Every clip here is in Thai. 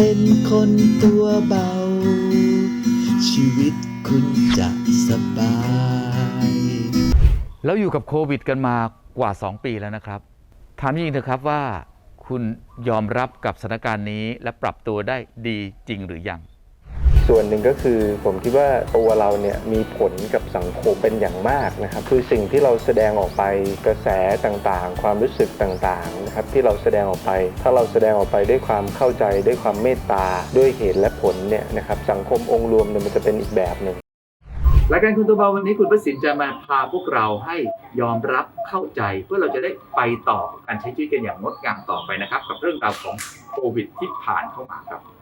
เป็นคนตัวเบา ชีวิตคุณจะสบาย แล้วอยู่กับโควิดกันมากว่า 2 ปีแล้วนะครับ ถามจริงๆเถอะครับว่า คุณยอมรับกับสถานการณ์นี้และปรับตัวได้ดีจริงหรือยัง ส่วนหนึ่งก็คือผมคิดว่าตัวเราเนี่ยมีผลกับสังคมเป็นอย่างมากนะครับคือสิ่งที่เราแสดงออกไปกระแสต่างๆ ความรู้สึกต่างๆนะครับที่เราแสดงออกไป ถ้าเราแสดงออกไปด้วยความเข้าใจด้วยความเมตตาด้วยเหตุและผลเนี่ยนะครับสังคมองค์รวมเนี่ยมันจะเป็นอีกแบบหนึ่งรายการคุณตัวเบาวันนี้คุณประสินจะมาพาพวกเราให้ยอมรับเข้าใจเพื่อเราจะได้ไปต่อกับการใช้ชีวิตกันอย่างงดงามต่อไปนะครับ กับเรื่องราวของโควิดที่ผ่านเข้ามาครับ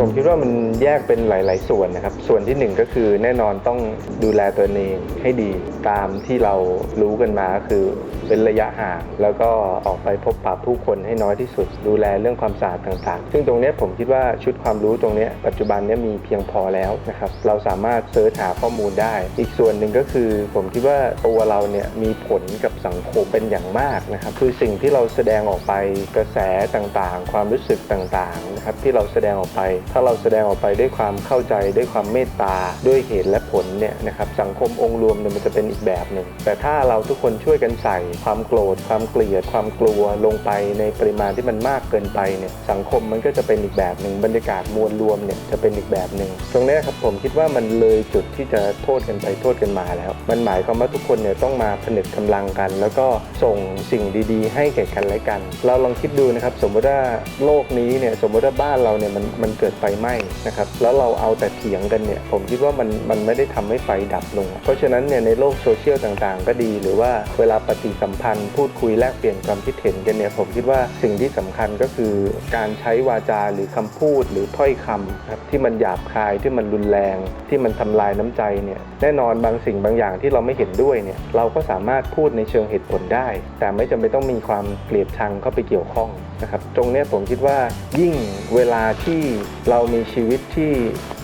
ผมคิดว่ามันแยกเป็นหลาย ๆ ส่วนนะครับ ส่วนที่หนึ่งก็คือแน่นอนต้องดูแลตัวเองให้ดีตามที่เรารู้กันมาก็คือเป็นระยะห่างแล้วก็ออกไปพบปะผู้คนให้น้อยที่สุด ดูแลเรื่องความสะอาดต่าง ๆ ซึ่งตรงนี้ผมคิดว่าชุดความรู้ตรงนี้ปัจจุบันนี้มีเพียงพอแล้วนะครับเราสามารถเสิร์ชหาข้อมูลได้ อีกส่วนหนึ่งก็คือ ผมคิดว่าตัวเราเนี่ยมีผลกับสังคมเป็นอย่างมากนะครับคือสิ่งที่เราแสดงออกไปกระแสต่างๆ ความรู้สึกต่างๆนะครับที่เราแสดงออกไปถ้าเราแสดงออกไปด้วยความเข้าใจด้วยความเมตตาด้วยเหตุและผลเนี่ยนะครับสังคมองค์รวมเนี่ยมันจะเป็นอีกแบบหนึ่งแต่ถ้าเราทุกคนช่วยกันใส่ ความโกรธ ความเกลียด ความกลัวลงไปในปริมาณที่มันมากเกินไปเนี่ยสังคมมันก็จะเป็นอีกแบบหนึ่งบรรยากาศมวลรวมเนี่ยจะเป็นอีกแบบหนึ่งตรงนี้ครับผมคิดว่ามันเลยจุดที่จะโทษกันไปโทษกันมาแล้ว มันหมายความว่าทุกคนเนี่ยต้องมาผนึกกำลังกัน แล้วก็ส่งสิ่งดีๆ ให้แก่กันและกัน เราลองคิดดูนะครับสมมติว่าโลกนี้เนี่ยสมมติว่าบ้านเราเนี่ยมันมันเกิดไฟไหม้นะครับแล้วเราเอาแต่เถียงกันเนี่ยผมคิดว่ามันมันไม่ได้ทำให้ไฟดับลง เพราะฉะนั้นเนี่ยในโลกโซเชียลต่างๆ ก็ดี หรือว่าเวลาปฏิสัมพันธ์พูดคุยแลกเปลี่ยนความคิดเห็นกันเนี่ยผมคิดว่าสิ่งที่สำคัญก็คือการใช้วาจาหรือคำพูดหรือถ้อยคำครับที่มันหยาบคายที่มันรุนแรง ที่มันทำลายน้ำใจเนี่ยแน่นอนบางสิ่งบางอย่างที่เราไม่เห็นด้วยเนี่ยเราก็สามารถพูดในเชิงเหตุผลได้ แต่ไม่จำเป็นต้องมีความเกลียดชังเข้าไปเกี่ยวข้องนะครับตรงเนี้ยผมคิดว่ายิ่งเวลาที่เรามีชีวิตที่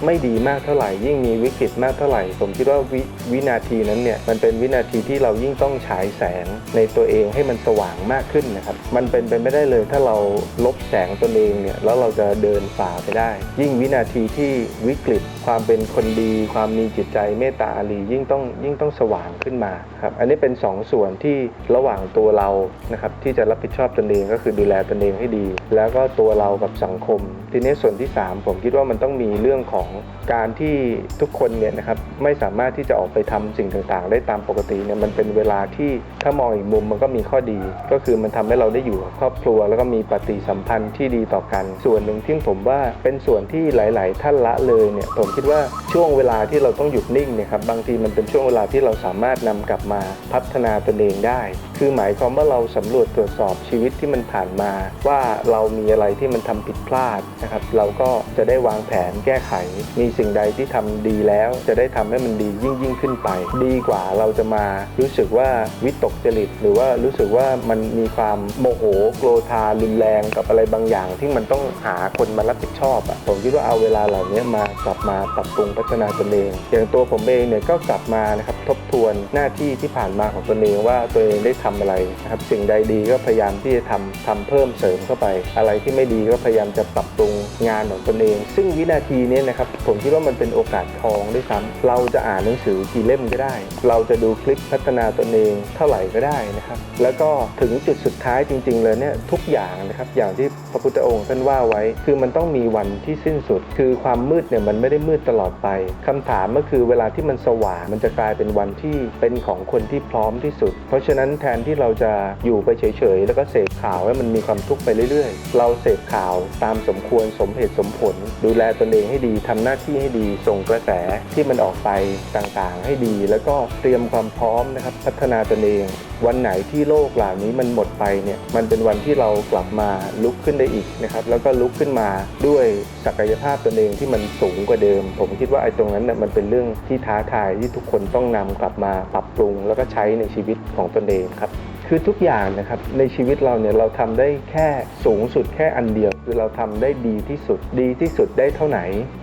ไม่ดีมากเท่าไหร่ ยิ่งมีวิกฤตมากเท่าไหร่ ผมคิดว่าวิวินาทีนั้นเนี่ยมันเป็นวินาทีที่เรายิ่งต้องฉายแสงในตัวเองให้มันสว่างมากขึ้นนะครับมันเป็นไปไม่ได้เลยถ้าเราลบแสงตนเองเนี่ยแล้วเราจะเดินฝ่าไปได้ ยิ่งวินาทีที่วิกฤต ความเป็นคนดี ความมีจิตใจเมตตาอารียิ่งต้องยิ่งต้องสว่างขึ้นมาครับอันนี้เป็นสองส่วนที่ระหว่างตัวเรานะครับที่จะรับผิดชอบตนเองก็คือดูแลตนเองให้ดี แล้วก็ตัวเรากับสังคม ทีนี้ส่วนที่ 3 ผมคิดว่ามันต้องมีเรื่องของการที่ทุกคนเนี่ยนะครับไม่สามารถที่จะออกไปทำสิ่งต่างๆ ได้ตามปกติเนี่ยมันเป็นเวลาที่ถ้ามองอีกมุมมันก็มีข้อดี ก็คือมันทำให้เราได้อยู่กับครอบครัว แล้วก็มีปฏิสัมพันธ์ที่ดีต่อกัน ส่วนหนึ่งที่ผมว่าเป็นส่วนที่หลาย ๆ ท่านละเลยเนี่ยผมคิดว่าช่วงเวลาที่เราต้องหยุดนิ่งเนี่ยครับบางทีมันเป็นช่วงเวลาที่เราสามารถนำกลับมาพัฒนาตนเองได้ คือหมายความว่าเราสำรวจตรวจสอบชีวิตที่มันผ่านมา ว่าเรามีอะไรที่มันทำผิดพลาดนะครับเราก็จะได้วางแผนแก้ไข มีสิ่งใดที่ทำดีแล้ว จะได้ทำให้มันดียิ่งยิ่งขึ้นไป ดีกว่าเราจะมารู้สึกว่าวิตกจริต หรือว่ารู้สึกว่ามันมีความโมโหโกรธารุนแรงกับอะไรบางอย่าง ที่มันต้องหาคนมารับผิดชอบอะผมคิดว่าเอาเวลาเหล่านี้มากลับมาปรับปรุงพัฒนาตนเอง อย่างตัวผมเองเนี่ยก็กลับมานะครับทบทวนหน้าที่ที่ผ่านมาของตนเองว่าตัวเองได้ทำอะไรนะครับสิ่งใดดีก็พยายามที่จะทำทำเพิ่มเสริมเข้าไป อะไรที่ไม่ดีก็พยายามจะปรับปรุงงานของตนเอง ซึ่งวินาทีนี้นะครับผมคิดว่ามันเป็นโอกาสทองด้วยซ้ำเราจะอ่านหนังสือกี่เล่มก็ได้ เราจะดูคลิปพัฒนาตนเองเท่าไหร่ก็ได้นะครับ แล้วก็ถึงจุดสุดท้ายจริง ๆ เลยเนี่ยทุกอย่างนะครับอย่างที่พระพุทธองค์ท่านว่าไว้ คือมันต้องมีวันที่สิ้นสุด คือความมืดเนี่ยมันไม่ได้มืดตลอดไปคำถามก็คือเวลาที่มันสว่างมันจะกลายเป็นวันที่เป็นของคนที่พร้อมที่สุด เพราะฉะนั้นแทนที่เราจะอยู่ไปเฉยๆแล้วก็เสพข่าวให้มันมีความทุกข์ไปเรื่อย ๆ เราเสพข่าวตามสมควรสมเหตุสมผล ดูแลตนเองให้ดีทำหน้าที่ให้ดี ส่งกระแสที่มันออกไปต่างๆ ให้ดี แล้วก็เตรียมความพร้อมนะครับ พัฒนาตนเอง วันไหนที่โลกเหล่านี้มันหมดไปเนี่ยมันเป็นวันที่เรากลับมาลุกขึ้นได้อีกนะครับแล้วก็ลุกขึ้นมาด้วยศักยภาพตนเองที่มันสูงกว่าเดิม ผมคิดว่าไอ้ตรงนั้นน่ะมันเป็นเรื่องที่ท้าทายที่ทุกคนต้องนำกลับมาปรับปรุง แล้วก็ใช้ในชีวิตของตนเองครับ คือทุกอย่างนะครับในชีวิตเราเนี่ยเราทำได้แค่สูงสุดแค่อันเดียว คือเราทำได้ดีที่สุด ดีที่สุดได้เท่าไหน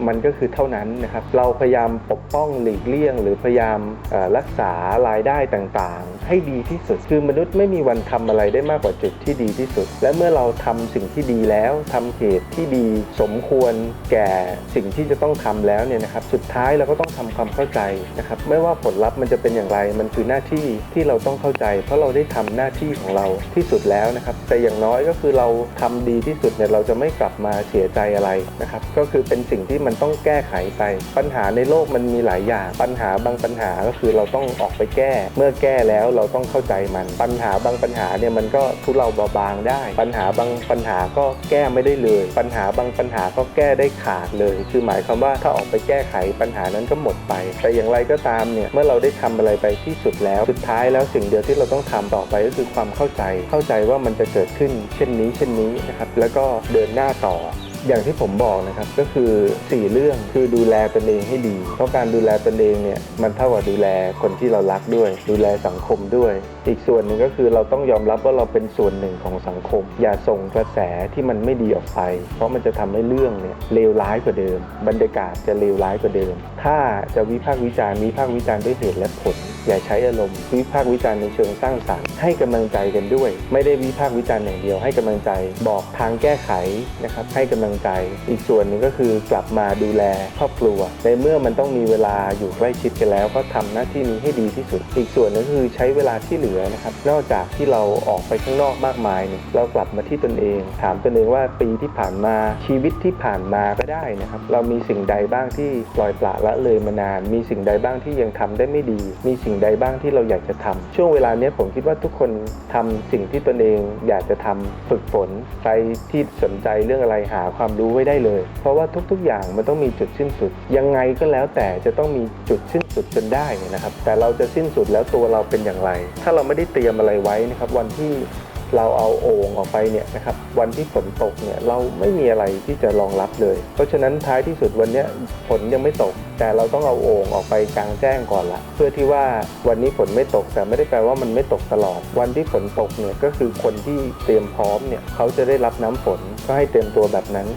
มันก็คือเท่านั้นนะครับเราพยายามปกป้องหลีกเลี่ยง หรือพยายามรักษารายได้ต่างๆ ให้ดีที่สุด คือมนุษย์ไม่มีวันทำอะไรได้มากกว่าจุดที่ดีที่สุด และเมื่อเราทำสิ่งที่ดีแล้วทำเหตุที่ดีสมควรแก่สิ่งที่จะต้องทำแล้วเนี่ยนะครับสุดท้ายเราก็ต้องทำความเข้าใจนะครับไม่ว่าผลลัพธ์มันจะเป็นอย่างไรมันคือหน้าที่ที่เราต้องเข้าใจ เพราะเราได้ทำหน้าที่ของเราที่สุดแล้วนะครับ แต่อย่างน้อยก็คือเราทำดีที่สุดเนี่ยเราจะไม่กลับมาเสียใจอะไรนะครับ ก็คือเป็นสิ่งที่มันต้องแก้ไขไป ปัญหาในโลกมันมีหลายอย่าง ปัญหาบางปัญหาก็คือเราต้องออกไปแก้ เมื่อแก้แล้วเราต้องเข้าใจมัน ปัญหาบางปัญหาเนี่ยมันก็ทุเลาเบาบางได้ ปัญหาบางปัญหาก็แก้ไม่ได้เลย ปัญหาบางปัญหาก็แก้ได้ขาดเลย คือหมายความว่าถ้าออกไปแก้ไขปัญหานั้นก็หมดไป แต่อย่างไรก็ตามเนี่ยเมื่อเราได้ทำอะไรไปที่สุดแล้ว สุดท้ายแล้วสิ่งเดียวที่เราต้องทำต่อไปก็คือความเข้าใจเข้าใจว่ามันจะเกิดขึ้นเช่นนี้เช่นนี้นะครับแล้วก็เดินหน้าต่ออย่างที่ผมบอกนะครับก็คือ 4 เรื่องคือดูแลตนเองให้ดี เพราะการดูแลตนเองเนี่ยมันเท่ากับดูแลคนที่เรารักด้วย ดูแลสังคมด้วยอีกส่วนหนึ่งก็คือเราต้องยอมรับว่าเราเป็นส่วนหนึ่งของสังคม อย่าส่งกระแสที่มันไม่ดีออกไป เพราะมันจะทำให้เรื่องเนี่ยเลวร้ายกว่าเดิม บรรยากาศจะเลวร้ายกว่าเดิม ถ้าจะวิพากษ์วิจารณ์วิพากษ์วิจารณ์ด้วยเหตุและผล อย่าใช้อารมณ์วิพากษ์วิจารณ์ในเชิงสร้างสรรค์ให้กำลังใจกันด้วย ไม่ได้วิพากษ์วิจารณ์อย่างเดียวให้กำลังใจบอกทางแก้ไขนะครับให้กำลังใจ อีกส่วนหนึ่งก็คือกลับมาดูแลครอบครัว ในเมื่อมันต้องมีเวลาอยู่ใกล้ชิดกันแล้ว ก็ทำหน้าที่นี้ให้ดีที่สุด อีกส่วนนึงคือใช้เวลาที่เหลือนะครับ นอกจากที่เราออกไปข้างนอกมากมายเนี่ยเรากลับมาที่ตนเอง ถามตนเองว่าปีที่ผ่านมาชีวิตที่ผ่านมาก็ได้นะครับ เรามีสิ่งใดบ้างที่ปล่อยปละละเลยมานาน มีสิ่งใดบ้างที่ยังทำได้ไม่ดี มีสิ่งใดบ้างที่เราอยากจะทำช่วงเวลาเนี้ยผมคิดว่าทุกคนทำสิ่งที่ตนเองอยากจะทำฝึกฝนใครที่สนใจเรื่องอะไรหาความรู้ไว้ได้เลย เพราะว่าทุกๆอย่างมันต้องมีจุดสิ้นสุด ยังไงก็แล้วแต่จะต้องมีจุดสิ้นสุดจนได้นะครับ แต่เราจะสิ้นสุดแล้วตัวเราเป็นอย่างไร ถ้าเราไม่ได้เตรียมอะไรไว้นะครับวันที่เราเอาโอ่งออกไปเนี่ยนะครับวันที่ฝนตกเนี่ยเราไม่มีอะไรที่จะรองรับเลย เพราะฉะนั้นท้ายที่สุดวันนี้ฝนยังไม่ตก แต่เราต้องเอาโอ่งออกไปกลางแจ้งก่อนละเพื่อที่ว่าวันนี้ฝนไม่ตกแต่ไม่ได้แปลว่ามันไม่ตกตลอด วันที่ฝนตกเนี่ยก็คือคนที่เตรียมพร้อมเนี่ยเขาจะได้รับน้ำฝนก็ให้เตรียมตัวแบบนั้น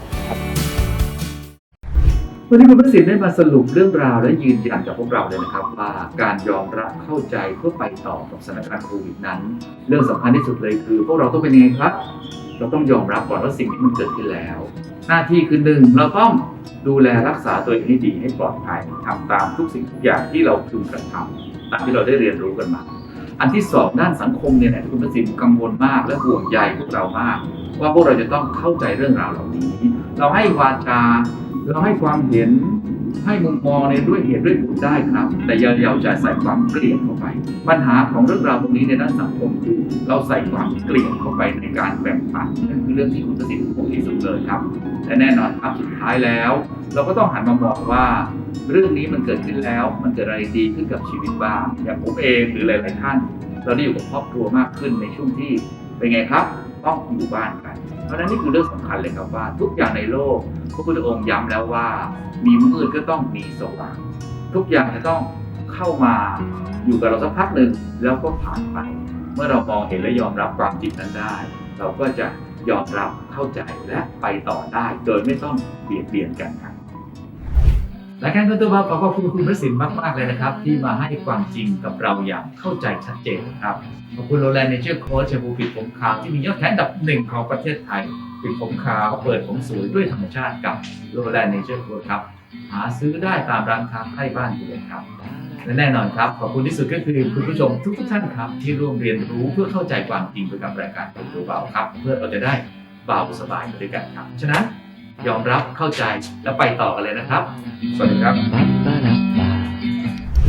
วันนี้คุณประสิทธิ์ได้มาสรุปเรื่องราวและยืนยันกับพวกเราเลยนะครับว่าการยอมรับเข้าใจเพื่อไปต่อกับสถานการณ์โควิดนั้น เรื่องสำคัญที่สุดเลยคือ พวกเราต้องเป็นยังไงครับ เราต้องยอมรับก่อนว่าสิ่งที่มันเกิดขึ้นแล้ว หน้าที่คือหนึ่งเราต้องดูแลรักษาตัวเองให้ดีให้ปลอดภัยทำตามทุกสิ่งทุกอย่างที่เราพึงกระทำตามที่เราได้เรียนรู้กันมา อันที่สองด้านสังคมเนี่ยนะคุณประสิทธิ์กังวลมากและห่วงใยพวกเรามาก ว่าพวกเราจะต้องเข้าใจเรื่องราวเหล่านี้ เราให้วาจา เราให้ความเห็นให้มุมมองในด้วยเหตุด้วยผลได้ครับ แต่อย่าอย่าใจใส่ความเกลียดเข้าไป ปัญหาของเรื่องราวตรงนี้ในด้านสังคมคือเราใส่ความเกลียดเข้าไปในการแบ่งปันนั่นคือเรื่องที่คุณประสิทธิ์ห่วที่สุดเลยครับและแน่นอนครับสุดท้ายแล้ว เราก็ต้องหันมามองว่าเรื่องนี้มันเกิดขึ้นแล้ว มันเกิดอะไรดีขึ้นกับชีวิตบ้างอย่างผมเองหรือหลาย ๆ ท่าน เราได้อยู่กับครอบครัวมากขึ้นในช่วงที่เป็นไงครับ ต้องอยู่บ้านกัน เพราะฉะนั้นนี่คือเรื่องสำคัญเลยครับว่า ทุกอย่างในโลก พระพุทธองค์ย้ำแล้วว่า มีมืดก็ต้องมีสว่างทุกอย่างจะต้องเข้ามาอยู่กับเราสักพักหนึ่งแล้วก็ผ่านไป เมื่อเรามองเห็นและยอมรับความจริงนั้นได้ เราก็จะยอมรับเข้าใจและไปต่อได้ โดยไม่ต้องเบียดเบียนกันครับ และการคุณตัวบาขอขอบคุณคุณประสิทธิ์มากๆเลยนะครับ ที่มาให้ความจริงกับเราอย่างเข้าใจชัดเจนครับขอบคุณโรแลนด์เนเจอร์โค้ชแชมพูปิดผมขาวที่มียอดขายอันดับหนึ่งของประเทศไทยปิดผมขาวเปิดผมสวยด้วยธรรมชาติกับโรแลนด์เนเจอร์โค้ชครับ หาซื้อได้ตามร้านค้าใกล้บ้านคุณเลยครับและแน่นอนครับขอบคุณที่สุดก็คือคุณผู้ชมทุกท่านครับ ที่ร่วมเรียนรู้เพื่อเข้าใจความจริงไปกับรายการผมดูเบาครับ เพื่อเราจะได้เบาสบายไปด้วยกันครับฉะนั้น ยอมรับเข้าใจแล้วไปต่อกันเลยนะครับ สวัสดีครับ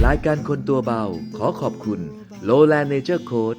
รายการคนตัวเบาขอขอบคุณ Lowland Nature Code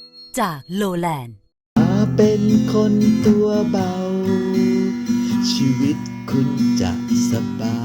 จากโลแลนด์มาเป็นคนตัวเบา ชีวิตคุณจะสบาย